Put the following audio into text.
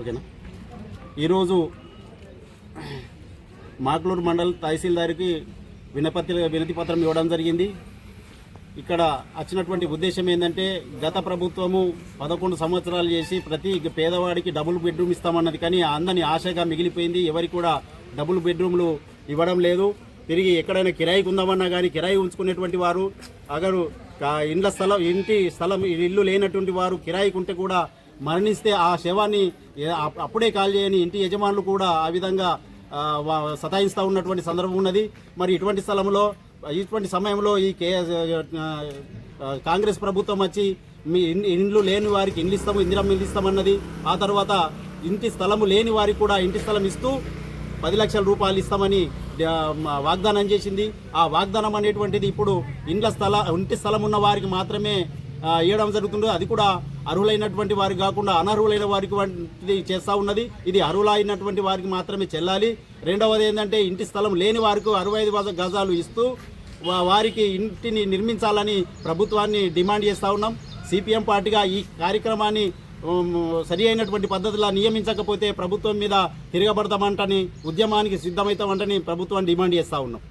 ఓకేనా? ఈరోజు మాక్లూరు మండల్ తహసీల్దార్కి వినపత్రి వినతి పత్రం ఇవ్వడం జరిగింది. ఇక్కడ వచ్చినటువంటి ఉద్దేశం ఏంటంటే గత ప్రభుత్వము పదకొండు సంవత్సరాలు చేసి ప్రతి పేదవాడికి డబుల్ బెడ్రూమ్ ఇస్తామన్నది కానీ అందని ఆశగా మిగిలిపోయింది. ఎవరికి కూడా డబుల్ బెడ్రూమ్లు ఇవ్వడం లేదు. తిరిగి ఎక్కడైనా కిరాయికి ఉందామన్నా కానీ కిరాయి ఉంచుకునేటువంటి వారు అగరు ఇండ్ల స్థలం ఇంటి స్థలం ఇల్లు లేనటువంటి వారు కిరాయికి ఉంటే కూడా మరణిస్తే ఆ శవాన్ని అప్- అప్పుడే కాల్ చేయని ఇంటి యజమానులు కూడా ఆ విధంగా సతాయిస్తూ ఉన్నటువంటి సందర్భం ఉన్నది. మరి ఇటువంటి స్థలంలో ఇటువంటి సమయంలో ఈ కే కాంగ్రెస్ ప్రభుత్వం వచ్చి మీ ఇండ్లు లేని వారికి ఇండ్లు ఇస్తాము ఇందిరమ్మ ఇల్లు ఇస్తామన్నది. ఆ తర్వాత ఇంటి స్థలము లేని వారికి కూడా ఇంటి స్థలం ఇస్తూ పది లక్షల రూపాయలు ఇస్తామని వాగ్దానం చేసింది. ఆ వాగ్దానం అనేటువంటిది ఇప్పుడు ఇండ్ల స్థల ఇంటి స్థలం ఉన్న వారికి మాత్రమే ఇవ్వడం జరుగుతుంది అది కూడా అర్హులైనటువంటి వారికి కాకుండా అనర్హులైన వారికి వంటిది చేస్తూ ఉన్నది. ఇది అర్హులైనటువంటి వారికి మాత్రమే చెల్లాలి. రెండవది ఏంటంటే ఇంటి స్థలం లేని వారికి అరవై ఐదు గజాలు ఇస్తూ వారికి ఇంటిని నిర్మించాలని ప్రభుత్వాన్ని డిమాండ్ చేస్తూ ఉన్నాం. సిపిఎం పార్టీగా ఈ కార్యక్రమాన్ని సరి అయినటువంటి పద్ధతిలో నియమించకపోతే ప్రభుత్వం మీద తిరగబడతామంటని ఉద్యమానికి సిద్ధమవుతామంటని ప్రభుత్వాన్ని డిమాండ్ చేస్తూ ఉన్నాం.